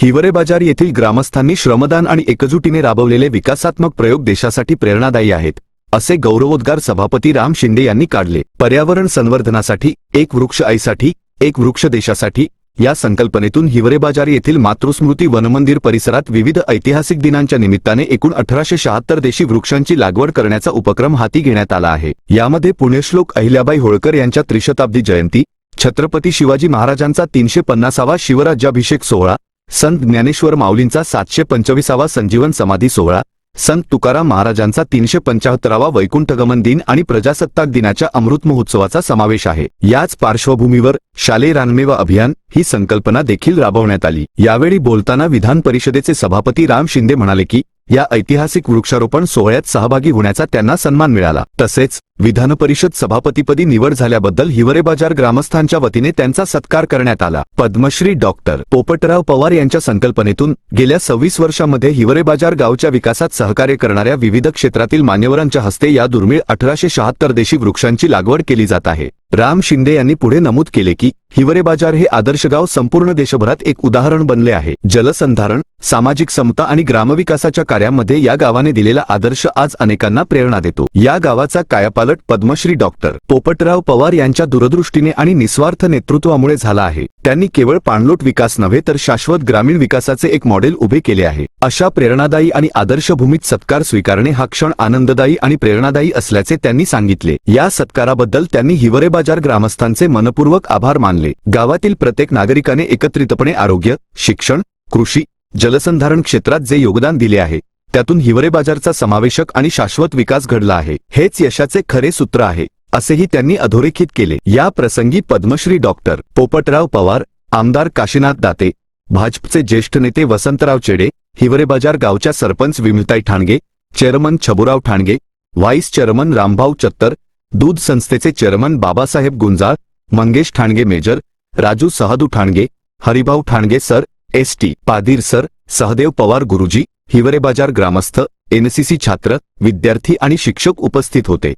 हिवरे बाजार येथील ग्रामस्थांनी श्रमदान आणि एकजुटीने राबवलेले विकासात्मक प्रयोग देशासाठी प्रेरणादायी आहेत असे गौरवोद्गार सभापती राम शिंदे यांनी काढले. पर्यावरण संवर्धनासाठी एक वृक्ष आईसाठी एक वृक्ष देशासाठी या संकल्पनेतून हिवरे बाजार येथील मातृस्मृती वनमंदिर परिसरात विविध ऐतिहासिक दिनांच्या निमित्ताने एकूण अठराशे शहात्तर देशी वृक्षांची लागवड करण्याचा उपक्रम हाती घेण्यात आला आहे. यामध्ये पुण्यश्लोक अहिल्याबाई होळकर यांच्या त्रिशताब्दी जयंती छत्रपती शिवाजी महाराजांचा तीनशे पन्नासावा शिवराज्याभिषेक सोहळा संत ज्ञानेश्वर माऊलींचा सातशे पंचवीसावा संजीवन समाधी सोहळा संत तुकाराम महाराजांचा तीनशे पंचाहत्तरावा वैकुंठगमन दिन आणि प्रजासत्ताक दिनाच्या अमृत महोत्सवाचा समावेश आहे. याच पार्श्वभूमीवर शालेय रानमेवा अभियान ही संकल्पना देखील राबवण्यात आली. यावेळी बोलताना विधान परिषदेचे सभापती राम शिंदे म्हणाले की या ऐतिहासिक वृक्षारोपण सोहळ्यात सहभागी होण्याचा त्यांना सन्मान मिळाला. तसेच विधान परिषद सभापतीपदी निवड झाल्याबद्दल हिवरेबाजार ग्रामस्थांच्या वतीने त्यांचा सत्कार करण्यात आला. पद्मश्री डॉक्टर पोपटराव पवार यांच्या संकल्पनेतून गेल्या सव्वीस वर्षामध्ये हिवरेबाजार गावच्या विकासात सहकार्य करणाऱ्या विविध क्षेत्रातील मान्यवरांच्या हस्ते या दुर्मिळ अठराशे शहात्तर देशी वृक्षांची लागवड केली जात आहे. राम शिंदे यांनी पुढे नमूद केले की हिवरेबाजार हे आदर्श गाव संपूर्ण देशभरात एक उदाहरण बनले आहे. जलसंधारण सामाजिक समता आणि ग्रामविकासाच्या कार्यामध्ये या गावाने दिलेला आदर्श आज अनेकांना प्रेरणा देतो. या गावाचा कायापाल उलट पद्मश्री डॉक्टर पोपटराव पवार यांच्या दूरदृष्टीने आणि निस्वार्थ नेतृत्वामुळे झाला आहे. त्यांनी केवळ पाणलोट विकास नव्हे तर शाश्वत ग्रामीण विकासाचे एक मॉडेल उभे केले आहे. अशा प्रेरणादायी आणि आदर्शभूमीत सत्कार स्वीकारणे हा क्षण आनंददायी आणि प्रेरणादायी असल्याचे त्यांनी सांगितले. या सत्काराबद्दल त्यांनी हिवरे बाजार ग्रामस्थांचे मनपूर्वक आभार मानले. गावातील प्रत्येक नागरिकाने एकत्रितपणे आरोग्य शिक्षण कृषी जलसंधारण क्षेत्रात जे योगदान दिले आहे त्यातून हिवरे बाजारचा समावेशक आणि शाश्वत विकास घडला आहे. हेच यशाचे खरे सूत्र आहे असेही त्यांनी अधोरेखित केले. या प्रसंगी पद्मश्री डॉक्टर पोपटराव पवार आमदार काशीनाथ दाते भाजपचे ज्येष्ठ नेते वसंतराव चेडे हिवरे बाजार गावच्या sarpanch Vimaltai Thange chairman Chhaburao Thange vice chairman Rambhau Chattar दूध संस्थेचे chairman Babasaheb Gunjal Mangesh Thange major Raju Sahadu Thange Haribhau Thange sir S T Padir sir Sahadev Pawar गुरुजी हिवरे बाजार ग्रामस्थ एनसीसी छात्र विद्यार्थी आणि शिक्षक उपस्थित होते.